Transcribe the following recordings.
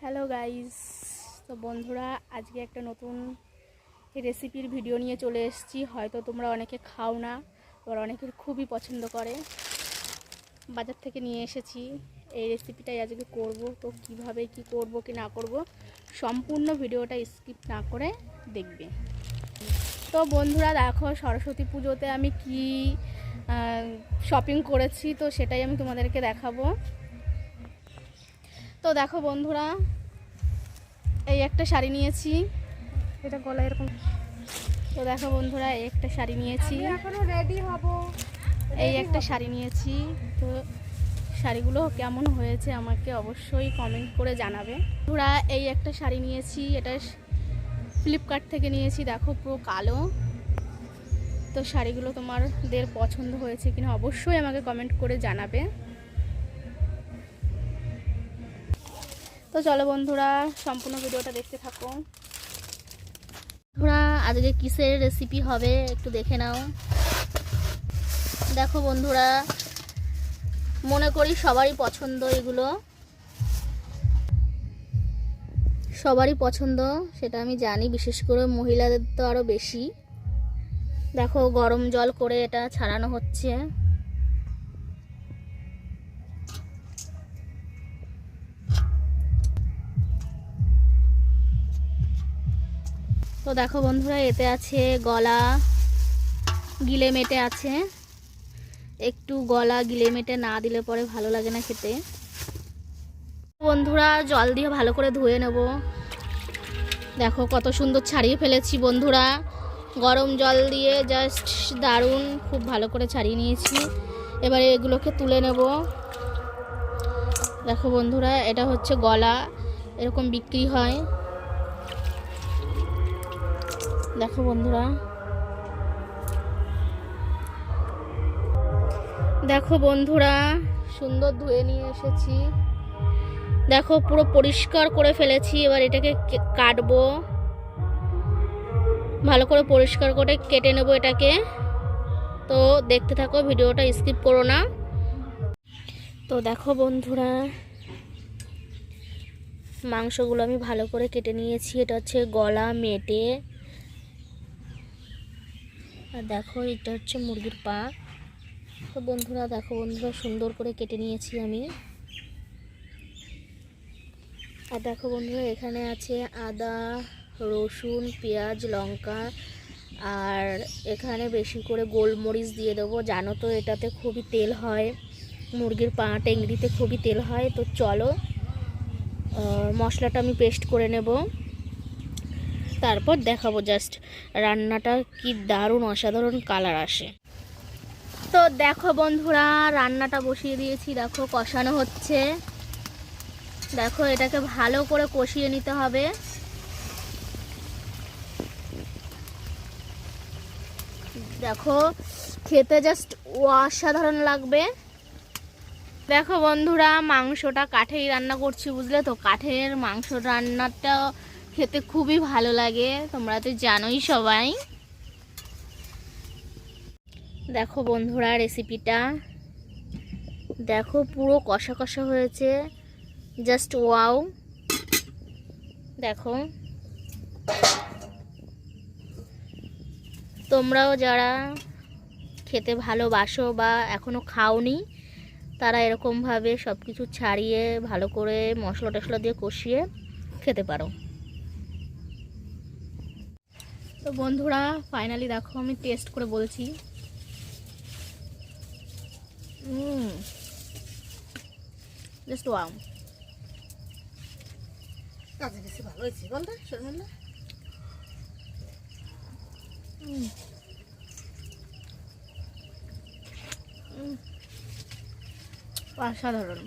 Hello guys তো বন্ধুরা, আজকে একটা নতুন রেসিপির ভিডিও নিয়ে চলে এসেছি। হয়তো তোমরা অনেকে খাও না, আবার অনেকের খুবই পছন্দ করে। বাজার থেকে নিয়ে এসেছি। এই রেসিপিটাই আজকে করব। তো কীভাবে কি করব, কি না করব, সম্পূর্ণ ভিডিওটা স্কিপ না করে দেখবে। তো বন্ধুরা, দেখো, সরস্বতী পুজোতে আমি কি শপিং করেছি, তো সেটাই আমি তোমাদেরকে দেখাবো। তো দেখো বন্ধুরা এই একটা শাড়ি নিয়েছি। এটা গলা এরকম তো দেখো বন্ধুরা এই একটা শাড়ি নিয়েছি। এখনও রেডি হব। এই একটা শাড়ি নিয়েছি। তো শাড়িগুলো কেমন হয়েছে আমাকে অবশ্যই কমেন্ট করে জানাবে। বন্ধুরা এই একটা শাড়ি নিয়েছি এটা ফ্লিপকার্ট থেকে নিয়েছি দেখো পুরো কালো। তো শাড়িগুলো তোমাদের পছন্দ হয়েছে কিনা অবশ্যই আমাকে কমেন্ট করে জানাবে। তো চলো বন্ধুরা, সম্পূর্ণ ভিডিওটা দেখতে থাকো। বন্ধুরা, আজকে কিসের রেসিপি হবে একটু দেখে নাও। দেখো বন্ধুরা, মনে করি সবারই পছন্দ এগুলো। সবারই পছন্দ, সেটা আমি জানি, বিশেষ করে মহিলাদের তো আরও বেশি। দেখো, গরম জল করে এটা ছাড়ানো হচ্ছে। তো দেখো বন্ধুরা, এতে আছে গলা গিলে মেটে আছে। একটু গলা গিলে মেটে না দিলে পরে ভালো লাগে না খেতে। বন্ধুরা, জল দিয়ে ভালো করে ধুয়ে নেব। দেখো কত সুন্দর ছাড়িয়ে ফেলেছি বন্ধুরা। গরম জল দিয়ে জাস্ট দারুণ, খুব ভালো করে ছাড়িয়ে নিয়েছি। এবারে এগুলোকে তুলে নেব। দেখো বন্ধুরা, এটা হচ্ছে গলা, এরকম বিক্রি হয়। দেখো বন্ধুরা। দেখো বন্ধুরা, সুন্দর ধুয়ে নিয়ে এসেছি। দেখো পুরো পরিষ্কার করে ফেলেছি, এবার এটাকে কাটবো। ভালো করে পরিষ্কার করে কেটে নেব এটাকে। তো দেখতে থাকো, ভিডিওটা স্কিপ করো না। তো দেখো বন্ধুরা, মাংসগুলো আমি ভালো করে কেটে নিয়েছি। এটা হচ্ছে গলা, মেটে। আর দেখো, এটা হচ্ছে মুরগির পা। তো বন্ধুরা, দেখো বন্ধুরা, সুন্দর করে কেটে নিয়েছি আমি। আর দেখো বন্ধুরা, এখানে আছে আদা, রসুন, পেঁয়াজ, লঙ্কা, আর এখানে বেশি করে গোলমরিচ দিয়ে দেবো। জানো তো, এটাতে খুবই তেল হয়। মুরগির পা টেংরিতে খুবই তেল হয়। তো চলো মশলাটা আমি পেস্ট করে নেব। তারপর দেখাবো জাস্ট রান্নাটা কি দারুণ অসাধারণ কালার আসে। তো দেখো বন্ধুরা, রান্নাটা বসিয়ে দিয়েছি, দেখো কষানো হচ্ছে। দেখো এটাকে ভালো করে কষিয়ে নিতে হবে। দেখো, খেতে জাস্ট অসাধারণ লাগবে। দেখো বন্ধুরা, মাংসটা কাঠেই রান্না করছি, বুঝলে তো? কাঠের মাংস রান্নাটা খেতে খুবই ভালো লাগে, তোমরা তো জানোই সবাই। দেখো বন্ধুরা রেসিপিটা দেখো পুরো কষা কষা হয়েছে। জাস্ট ওয়াও দেখো। তোমরাও যারা খেতে ভালোবাসো বা এখনও খাওনি, তারা এরকমভাবে সব কিছু ছাড়িয়ে ভালো করে মশলা টশলা দিয়ে কষিয়ে খেতে পারো। তো বন্ধুরা ফাইনালি দেখো আমি টেস্ট করে বলছি। জাস্ট ওয়াও কাজে বেশি ভালো হয়েছে। বল না শর্মিলা অসাধারণ।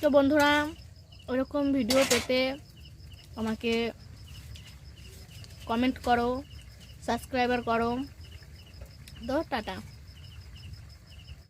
তো বন্ধুরা ওরকম ভিডিও পেতে আমাকে কমেন্ট করো সাবস্ক্রাইবার করো। তো টাটা।